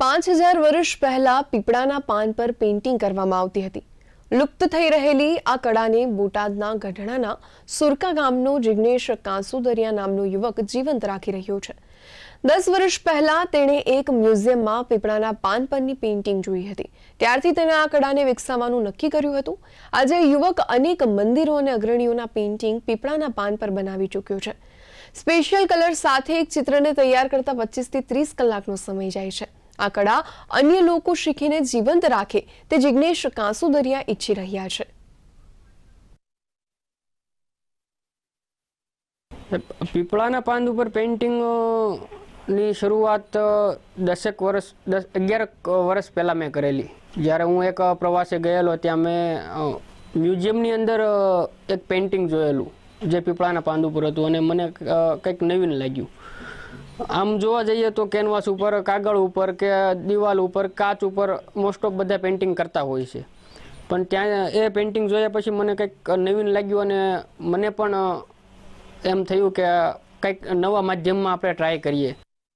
પાંચ હજાર વર્ષ પહેલા પીપળાના પાન પર પેઇન્ટિંગ કરવામાં આવતી હતી. લુપ્ત થઈ રહેલી આ કળાને બોટાદના ગઢડાના સુરકા ગામનો જિગ્નેશ કાંસુદરિયા નામનો યુવક જીવંત રાખી રહ્યો છે. દસ વર્ષ પહેલા તેણે એક મ્યુઝિયમમાં પીપળાના પાન પરની પેઇન્ટિંગ જોઈ હતી. ત્યારથી તેણે આ કળાને વિકસાવવાનું નક્કી કર્યું હતું. આજે યુવક અનેક મંદિરો અને અગ્રણીઓના પેઇન્ટિંગ પીપળાના પાન પર બનાવી ચૂક્યો છે. સ્પેશિયલ કલર સાથે એક ચિત્રને તૈયાર કરતા પચીસથી ત્રીસ કલાકનો સમય જાય છે. આ કળા અન્ય લોકો શીખીને જીવંત રાખે તે જિજ્ઞેશ કાંસુદરિયા ઈચ્છી રહ્યા છે. પીપળાના પાન ઉપર પેઇન્ટિંગની શરૂઆત દસેક વર્ષ, દસ, અગિયાર વર્ષ પહેલાં મેં કરેલી. જ્યારે હું એક પ્રવાસે ગયેલો ત્યાં મેં મ્યુઝિયમની અંદર એક પેઇન્ટિંગ જોયેલું, જે પીપળાના પાંદ ઉપર હતું અને મને કંઈક નવીન લાગ્યું. આમ જોવા જઈએ તો કેનવાસ ઉપર, કાગળ ઉપર કે દિવાલ ઉપર, કાચ ઉપર મોસ્ટ ઓફ બધા પેઇન્ટિંગ કરતા હોય છે. પણ ત્યાં એ પેઇન્ટિંગ જોયા પછી મને કંઈક નવીન લાગ્યું અને મને પણ એમ થયું કે કંઈક નવા માધ્યમમાં આપણે ટ્રાય કરીએ.